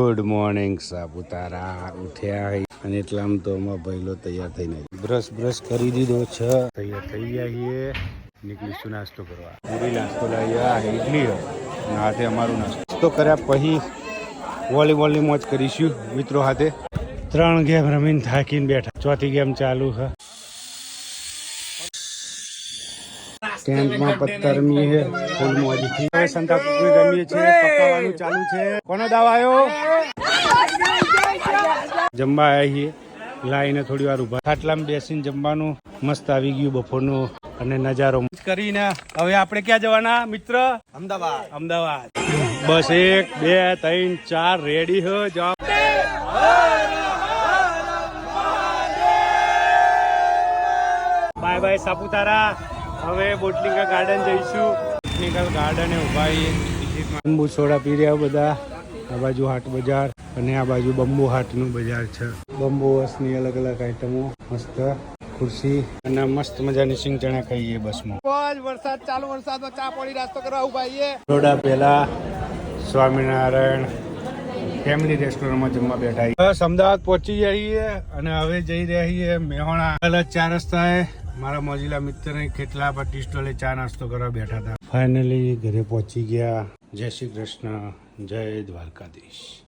Good morning Saputara. ઉઠ્યા. અને એટલામાં તો અમારા ભાઈલો તૈયાર થઈને. બ્રશ બ્રશ કરી દીધો છે. તૈયાર થઈ છીએ. નીકળીશું નાસ્તો કરવા. પૂરી નાસ્તો લાવ્યા ઇડલી. હાથે અમારું નાસ્તો કર્યા પછી વોલીબોલની મોજ કરીશું મિત્રો હાથે. ત્રણ ગેમ રમીને થાકીને બેઠા. ચોથી ગેમ ચાલુ છે. ટેન્ટમાં પત્તા છે ફૂલ મોજથી હવે સંતા કુકડી રમીએ છીએ પકાવવાનું ચાલુ છે. કોનો દાવ આવ્યો જમવા આવ્યા છીએ. લાઈને થોડી વાર ઊભા ખાટલામાં બેસીને જમવાનું મસ્ત આવી ગયું બપોરનું અને નજારો. કરીને હવે આપણે ક્યાં જવાના મિત્ર? અમદાવાદ. અમદાવાદ. બસ એક બે ત્રણ ચાર રેડી હો જવા બાય બાય સાપુતારા. હવે બોટલિંગા ગાર્ડન જઈશું. બોટલિંગા ગાર્ડને ઊભા બંબુ સોડા પી રહ્યા બધા. આ બાજુ હાટ બજાર અને આ બાજુ બંબુ હાટનું બજાર છે. બંબુ વસની અલગ અલગ આઈટમો મસ્ત ખુરશી અને મસ્ત મજાની સિંગ ચણા ખાઈએ બસમાં. વરસાદ ચાલુ વરસાદ ચા પાણી નાસ્તો કરવા ઊભા છીએ થોડા પહેલા સ્વામિનારાયણ ફેમિલી રેસ્ટોરન્ટમાં જમવા બેઠા. બસ અમદાવાદ પહોંચી જઈએ અને હવે જઈ રહ્યા છીએ મેહોણા. ચાર રસ્તાએ મારા મોજીલા મિત્રને કેટલા પર સ્ટોલે ચા નાસ્તો કરવા બેઠા હતા. ફાઇનલી ઘરે પહોંચી ગયા. જય શ્રી કૃષ્ણ. જય દ્વારકાધીશ.